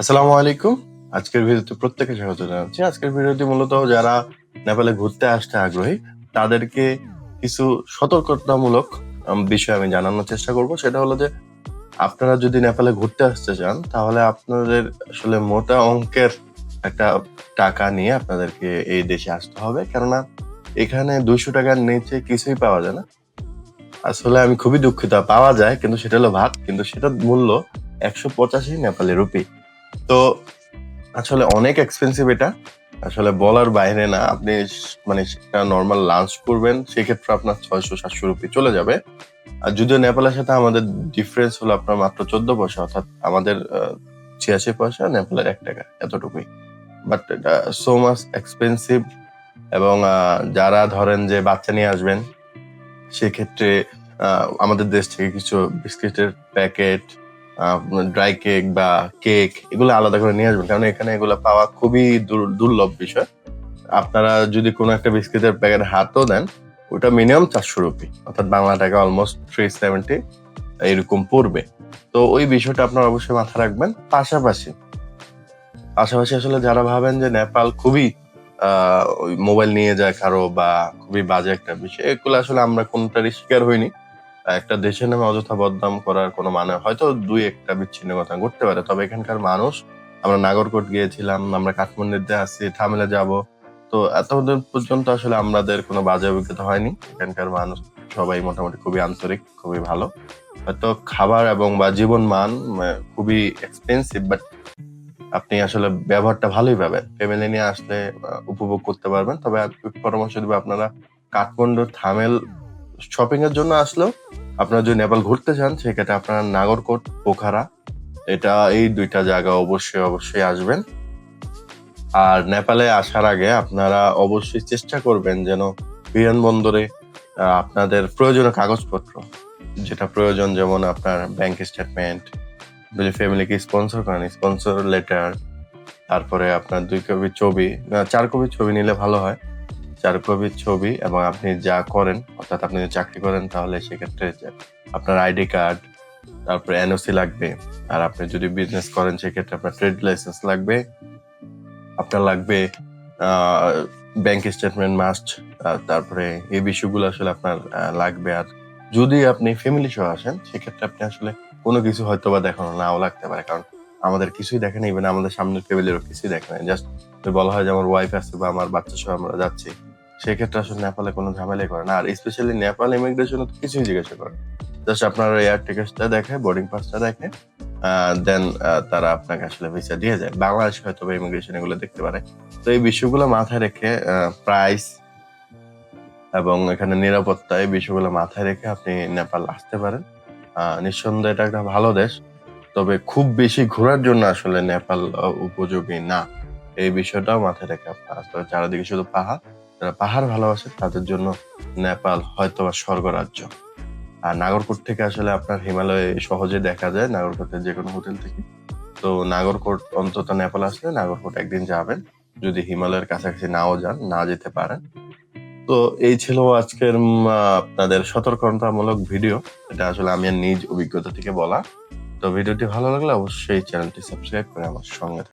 আসসালামু আলাইকুম। আজকের ভিডিওতে প্রত্যেকে স্বাগত জানাচ্ছি। আজকের ভিডিওটি মূলত যারা নেপালে ঘুরতে আসতে আগ্রহী, তাদেরকে কিছু সতর্কতামূলক বিষয় আমি জানানোর চেষ্টা করব। সেটা হলো যে, আপনারা যদি নেপালে ঘুরতে আসতে চান, তাহলে আপনাদের আসলে মোটা অঙ্কের একটা টাকা নিয়ে আপনাদেরকে এই দেশে আসতে হবে। কেননা, এখানে দুইশো টাকার নিচে কিছুই পাওয়া যায় না। আসলে আমি খুবই দুঃখিত। পাওয়া যায়, কিন্তু সেটা হলো ভাত কিন্তু সেটার মূল্য একশো পঁচাশি নেপালি রুপি। তো আসলে অনেক এক্সপেন্সিভ এটা। আসলে বলার বাইরে না, আপনি মানে সেটা নর্মাল লাঞ্চ করবেন, সেক্ষেত্রে আপনার ছয়শো, সাতশো রুপি চলে যাবে। আর যদিও নেপালের সাথে আমাদের ডিফারেন্স হলো আপনার মাত্র চোদ্দ পয়সা, অর্থাৎ আমাদের ছিয়াশি পয়সা, নেপালের এক টাকা এতটুকুই। বাট সো মাচ এক্সপেন্সিভ এবং যারা ধরেন যে বাচ্চা নিয়ে আসবেন, সেক্ষেত্রে আমাদের দেশ থেকে কিছু বিস্কিটের প্যাকেট ড্রাই কেক বা কেক এগুলো আলাদা করে নিয়ে আসবেন। কারণ এখানে এগুলো পাওয়া খুবই দুর্লভ বিষয়। আপনারা যদি কোনো একটা বিস্কিটের প্যাকেট হাতও দেন, ওটা মিনিমাম চারশো রুপি। অর্থাৎ বাংলা টাকা অলমোস্ট থ্রি সেভেন্টি এরকম পড়বে। তো ওই বিষয়টা আপনারা অবশ্যই মাথায় রাখবেন। পাশাপাশি পাশাপাশি আসলে যারা ভাবেন যে নেপাল খুবই মোবাইল নিয়ে যায় কারও বা খুবই বাজে একটা বিষয়, এগুলো আসলে আমরা কোনটারই শিকার হইনি। একটা দেশের নামে অযথা বদনাম করার কোনো মানে হয়তো দুই একটা বিচ্ছিন্ন কথা ঘটতে পারে, তবে এখানকার মানুষ, আমরা নাগরকোট গিয়েছিলাম, আমরা কাঠমান্ডুতে আছি থামেলে যাব, তো এতদিন পর্যন্ত আসলে আমাদের কোনো বাজে অভিজ্ঞতা হয়নি। এখানকার মানুষ সবাই মোটামুটি খুবই আন্তরিক, খুবই ভালো। হয়তো খাবার এবং বা জীবন মান খুবই এক্সপেন্সিভ বাট আপনি আসলে ব্যবহারটা ভালোই পাবেন। ফ্যামিলি নিয়ে আসলে উপভোগ করতে পারবেন। তবে পরামর্শ দিব আপনারা, কাঠমান্ডুর থামেল শপিং এর জন্য আসলেও আপনারা যদি নেপাল ঘুরতে চান, সেক্ষেত্রে আপনারা নাগরকোট, পোখারা, এটা এই দুইটা জায়গা অবশ্যই অবশ্যই আসবেন। আর নেপালে আসার আগে আপনারা অবশ্যই চেষ্টা করবেন যেন বিমানবন্দরে আপনাদের প্রয়োজনীয় কাগজপত্র, যেটা প্রয়োজন, যেমন আপনার ব্যাংক স্টেটমেন্ট যদি ফ্যামিলিকে স্পন্সর করেন স্পন্সর লেটার তারপরে আপনার দুই কপি ছবি চার কপি ছবি নিলে ভালো হয়। চার কপির ছবি এবং আপনি যা করেন, অর্থাৎ আপনি যদি চাকরি করেন, তাহলে সেক্ষেত্রে আপনার আইডি কার্ড, তারপরে এনওসি লাগবে। আর আপনি যদি বিজনেস করেন, সেক্ষেত্রে আপনার ট্রেড লাইসেন্স লাগবে। আপনার লাগবে ব্যাংক স্টেটমেন্ট মাস্ট তারপরে এই বিষয়গুলো আসলে আপনার লাগবে। আর যদি আপনি ফ্যামিলি সহ আসেন, সেক্ষেত্রে আপনি আসলে কোনো কিছু হয়তো বা দেখানো নাও লাগতে পারে। কারণ আমাদের কিছুই দেখে নেই ইভেন আমাদের সামনের টেবিলেরও কিছুই দেখে নাই জাস্ট বলা হয় যে, আমার ওয়াইফ আছে বা আমার বাচ্চা সহ আমরা যাচ্ছি। সেক্ষেত্রে আসলে নেপালে কোনো ঝামেলাই করে না। আর স্পেশালি নেপাল ইমিগ্রেশনে কিছুই জিজ্ঞাসা করে জাস্ট আপনার এয়ার টিকেটটা দেখে বোর্ডিং পাসটা দেখে দেন তারা আপনাকে আসলে ভিসা দিয়ে যায়। বাংলাদেশে হয়তো বা ইমিগ্রেশন এগুলো দেখতে পারে। তো এই বিষয়গুলো মাথায় রেখে প্রাইস এবং এখানে নিরাপত্তা, এই বিষয়গুলো মাথায় রেখে আপনি নেপাল আসতে পারেন। নিঃসন্দেহে এটা একটা ভালো দেশ। তবে খুব বেশি ঘোরার জন্য আসলে নেপাল উপযোগী না। এই বিষয়টাও মাথায় রেখে আপনার আসতে হবে চারিদিকে শুধু পাহাড়। যারা পাহাড় ভালোবাসে, তাদের জন্য নেপাল হয়তো বা স্বর্গরাজ্য। আর নাগরকোট থেকে আসলে আপনার হিমালয়ে সহজে দেখা যায়, নাগরকোটের যে কোনো হোটেল থেকে। তো নাগরকোট, অন্তত নেপাল আসলে নাগরকোট একদিন যাবেন। যদি হিমালয়ের কাছাকাছি নাও যান, না যেতে পারেন। তো এই ছিল আজকের আপনাদের সতর্কতামূলক ভিডিও। এটা আসলে আমি নিজ অভিজ্ঞতা থেকে বলা। তো ভিডিওটি ভালো লাগলে অবশ্যই চ্যানেলটি সাবস্ক্রাইব করে আমার সঙ্গে।